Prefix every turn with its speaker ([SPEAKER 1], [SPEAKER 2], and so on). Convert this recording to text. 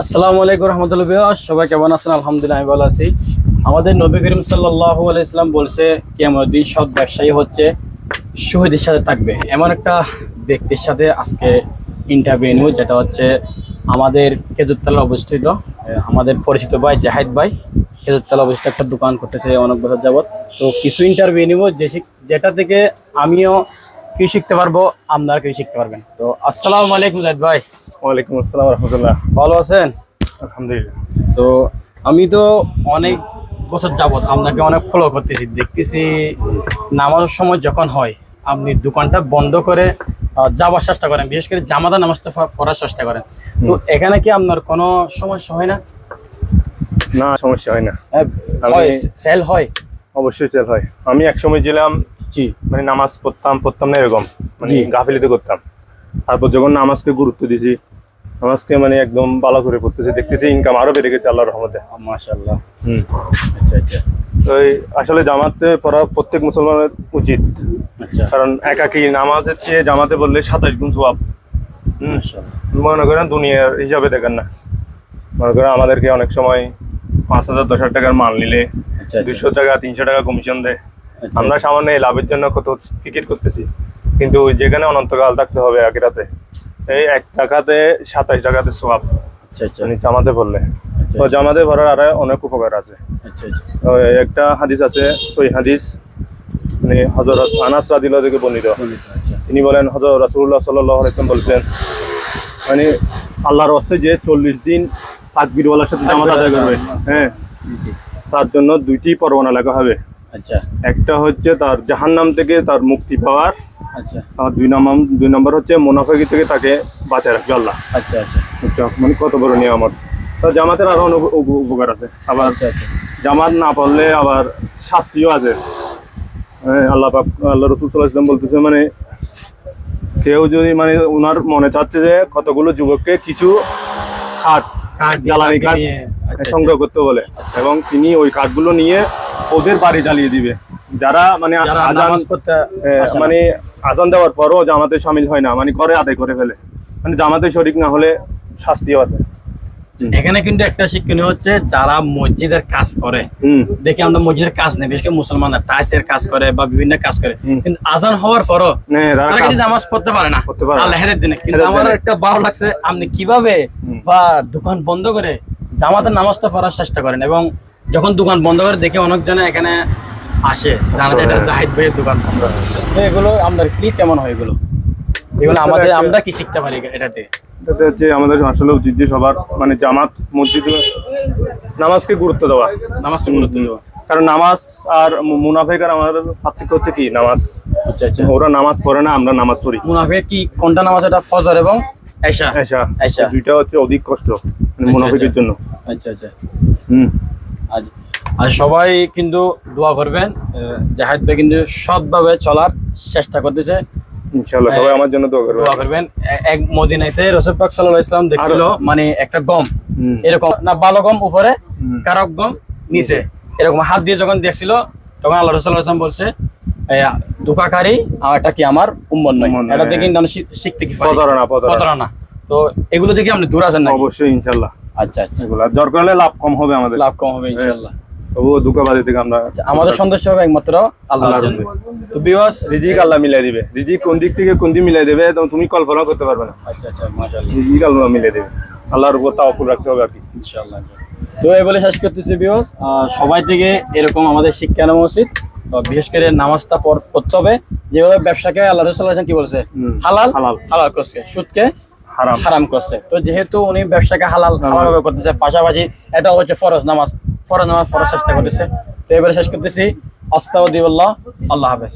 [SPEAKER 1] আসসালামু আলাইকুম রহমতুল্লাহ সবাই কেমন আছেন? আলহামদুলিল্লাহ, আমি ভালো আছি। আমাদের নবী করিম সাল্লাহ ইসলাম বলছে কেমন দিন সৎ ব্যবসায়ী হচ্ছে, শহীদের সাথে থাকবে। এমন একটা ব্যক্তির সাথে আজকে ইন্টারভিউ নিউ যেটা হচ্ছে আমাদের খেজুরতলা অবস্থিত আমাদের পরিচিত ভাই জাহিদ ভাই। খেজুরতলা অবস্থিত একটা দোকান করতেছে অনেক বছর যাবত তো কিছু ইন্টারভিউ নিব, যে যেটা থেকে আমিও কি শিখতে পারব, আপনারা কি শিখতে পারবেন। তো আসসালামু আলাইকুম জাহিদ ভাই।
[SPEAKER 2] ওয়ালাইকুম আসসালাম রহমতুল্লাহ।
[SPEAKER 1] ভালো আছেন?
[SPEAKER 2] আলহামদুলিল্লাহ।
[SPEAKER 1] তো আমি তো অনেক বছর যাবত আপনাকে অনেক ফলো করতেছি। দেখতেছি নামাজের সময় যখন হয় আপনি দোকানটা বন্ধ করে যাওয়ার চেষ্টা করেন। বিশেষ করে জামাতা নামাজটা পড়ার চেষ্টা করেন। তো এখানে কি আপনার কোনো সমস্যা হয় না?
[SPEAKER 2] না সমস্যা হয় না।
[SPEAKER 1] হয় সেল হয়?
[SPEAKER 2] অবশ্যই চেল হয়। আমি একসময় ছিলাম
[SPEAKER 1] জি।
[SPEAKER 2] মানে নামাজ পড়তাম পড়তাম না এরকম। মানে। গাফিলিতে করতাম। তারপর যখন নামাজকে গুরুত্ব দিছি নামাজকে মানে একদম ভালো করে পড়তেছে। দেখতেছি ইনকাম আরও বেড়ে গেছে আল্লাহর রহমতে।
[SPEAKER 1] মাশাআল্লাহ।
[SPEAKER 2] হুম।
[SPEAKER 1] আচ্ছা আচ্ছা।
[SPEAKER 2] তো আসলে জামাতে পড়া প্রত্যেক মুসলমানের উচিত।
[SPEAKER 1] আচ্ছা।
[SPEAKER 2] কারণ একাকি নামাজের চেয়ে জামাতে বললে সাতাশ গুণ হুম। মনে করেন দুনিয়ার হিসাবে দেখেন না। মনে করেন আমাদেরকে অনেক সময় পাঁচ হাজার দশ হাজার টাকার মাল নিলে
[SPEAKER 1] আচ্ছা আচ্ছা।
[SPEAKER 2] দুশো টাকা তিনশো টাকা কমিশন দেয়। আমরা সামান্য এই লাভের জন্য কত ফিকির করতেছি। কিন্তু যেখানে অনন্তকাল থাকতে হবে আকিরাতে এই এক টাকাতে সাতাশ টাকাতে সোয়াব।
[SPEAKER 1] আচ্ছা আচ্ছা।
[SPEAKER 2] জামাতে পড়লে
[SPEAKER 1] আচ্ছা
[SPEAKER 2] তো জামাতে পড়ার আরও অনেক উপকার আছে। একটা হাদিস আছে সই হাদিস। মানে হজরত আনাস রাদিল্লাহ থেকে বর্ণিত। তিনি বলেন হজরত রাসুল্লাহ সাল্লাহ আলাইসলাম বলছেন মানে আল্লাহর হস্তে যে চল্লিশ দিন তাকবিরওয়ালার সাথে জামাত আদায় করবে। হ্যাঁ। তার জন্য দুইটি পরোয়ানা লেখা হবে।
[SPEAKER 1] আচ্ছা।
[SPEAKER 2] একটা হচ্ছে তার জাহান্নাম থেকে তার মুক্তি পাওয়ার
[SPEAKER 1] আচ্ছা।
[SPEAKER 2] আর দুই নম্বর দুই নম্বর হচ্ছে মোনাফেকি থেকে তাকে বাঁচায় রাখবে আল্লাহ।
[SPEAKER 1] আচ্ছা আচ্ছা?
[SPEAKER 2] মানে কত বড় নিয়ামত। তো জামাতের আরও অনেক উপ- উপকার আছে। আবার
[SPEAKER 1] আচ্ছা আচ্ছা।
[SPEAKER 2] জামাত না পড়লে আবার শাস্তিও আছে। হ্যাঁ, আল্লাহ পাক আল্লাহ রসুল সাল্লাহ ইসলাম বলতেছে মানে কেউ যদি মানে ওনার মনে চাচ্ছে যে কতগুলো যুবককে কিছু খাট
[SPEAKER 1] কাঠ
[SPEAKER 2] জ্বালানি কাঠ
[SPEAKER 1] নিয়ে, আচ্ছা,
[SPEAKER 2] সংগ্রহ করতে বলে। এবং তিনি ওই কাঠগুলো নিয়ে ওদের বাড়ি জ্বালিয়ে দিবে। যারা মানে আজান। মানে আজান দেওয়ার পরও জামাতে সামিল হয় না মানে ঘরে আদায় করে ফেলে। মানে জামাতে শরিক না হলে শাস্তিও আছে।
[SPEAKER 1] এখানে কিন্তু একটা শিক্ষণীয় হচ্ছে যারা মসজিদের কাজ করে দেখি আমরা মসজিদের কাজ নেই করে মুসলমানরা টাইসের কাজ করে বা বিভিন্ন কাজ করে। কিন্তু আজান হওয়ার পরও
[SPEAKER 2] তারা
[SPEAKER 1] তারা কিন্তু নামাজ পড়তে পারে না।
[SPEAKER 2] পড়তে পারে না।
[SPEAKER 1] আল্লাহ হেদের দিনে। কিন্তু আমার একটা ভালো লাগছে আপনি কীভাবে বা দোকান বন্ধ করে জামাতের নামাজটা পড়ার চেষ্টা করেন? এবং যখন দোকান বন্ধ করে দেখে অনেক অনেকজনে এখানে আসে। এটা
[SPEAKER 2] হ্যাঁ।
[SPEAKER 1] জাহিদ ভাইয়ের দোকান বন্ধ এগুলো আমরা ফ্রি কেমন হয় এগুলো? এগুলো আমাদের আমরা কি শিখতে পারি এটাতে?
[SPEAKER 2] এটাতে হচ্ছে আমাদের আসলে উচিত যে সবার মানে জামাত মসজিদ নামাজকে গুরুত্ব দেওয়া।
[SPEAKER 1] গুরুত্ব দেওয়া।
[SPEAKER 2] কারণ নামাজ আর মুনাফেক আর আমাদের পার্থক্য হচ্ছে কি? নামাজ।
[SPEAKER 1] আচ্ছা আচ্ছা।
[SPEAKER 2] ওরা নামাজ পড়ে না আমরা নামাজ পড়ি।
[SPEAKER 1] মুনাফিক কি কোনটা নামাজ এটা ফজর এবং এশা।
[SPEAKER 2] দুইটা হচ্ছে অধিক কষ্ট মানে
[SPEAKER 1] আচ্ছা,
[SPEAKER 2] মুনাফিকের। জন্য।
[SPEAKER 1] আচ্ছা আচ্ছা।
[SPEAKER 2] হুম।
[SPEAKER 1] আজ আর সবাই কিন্তু দোয়া করবেন জাহিদ ভাই কিন্তু সৎভাবে চলার চেষ্টা করতেছে।
[SPEAKER 2] ইনশাআল্লাহ সবাই আমার জন্য দোয়া করবে
[SPEAKER 1] দোয়া করবেন। এক মদিনাইতে রসুল পাক সাল্লাল্লাহু আলাইহি দেখছিল মানে একটা গম এরকম না ভালো গম উপরে। কারক গম নিচে এরকম হাত দিয়ে যখন দেখছিল তখন আল্লাহ রসুল আসলাম বলছে এ, ধোঁকাকারী এটা কি আমার
[SPEAKER 2] উম্মত নয়,
[SPEAKER 1] এটা থেকে
[SPEAKER 2] হ্যাঁ।
[SPEAKER 1] শিখতে কি পারি?
[SPEAKER 2] প্রতারণা, প্রতারণা।
[SPEAKER 1] প্রতারণা। তো এগুলো থেকে আপনি দূর আছেন না
[SPEAKER 2] অবশ্যই ইনশাআল্লাহ।
[SPEAKER 1] আচ্ছা আচ্ছা।
[SPEAKER 2] এগুলো। আর দরকার হলে লাভ কম হবে আমাদের।
[SPEAKER 1] লাভ কম হবে ইনশাআল্লাহ।
[SPEAKER 2] তবুও দুঃখবাদী থেকে আমরা
[SPEAKER 1] আচ্ছা আমাদের সন্তুষ্ট হবে একমাত্র আল্লাহ তো বিওয়াস
[SPEAKER 2] রিজিক আল্লাহ মিলাই দিবে। রিজিক কোন দিক থেকে কোন দিক মিলাই দেবে তুমি কল্পনা করতে পারবে না।
[SPEAKER 1] আচ্ছা আচ্ছা মাশাআল্লাহ।
[SPEAKER 2] রিজিক আল্লাহ মিলাই দেবে। আল্লাহর উপর তাওয়াক্কুল রাখতে হবে আর কি।
[SPEAKER 1] ইনশাআল্লাহ। তো এই বলে শেষ করতেছি বিওয়াস সবাই থেকে এরকম আমাদের শিক্ষা নেওয়া উচিত। বিশেষ করে নামাজটা পড়তে হবে। যেভাবে ব্যবসাকে আল্লাহ কি বলছে। হালাল?
[SPEAKER 2] হালাল।
[SPEAKER 1] হালাল করছে। সুদকে হারাম। করছে। তো যেহেতু উনি ব্যবসাকে হালাল হালাল ভাবে করতেছে পাশাপাশি এটা হচ্ছে ফরজ নামাজ। ফরজ নামাজ ফরজ চেষ্টা করতেছে। তো এবারে শেষ করতেছি। আস্তাউদ্দিউল্লাহ আল্লাহ হাফেজ।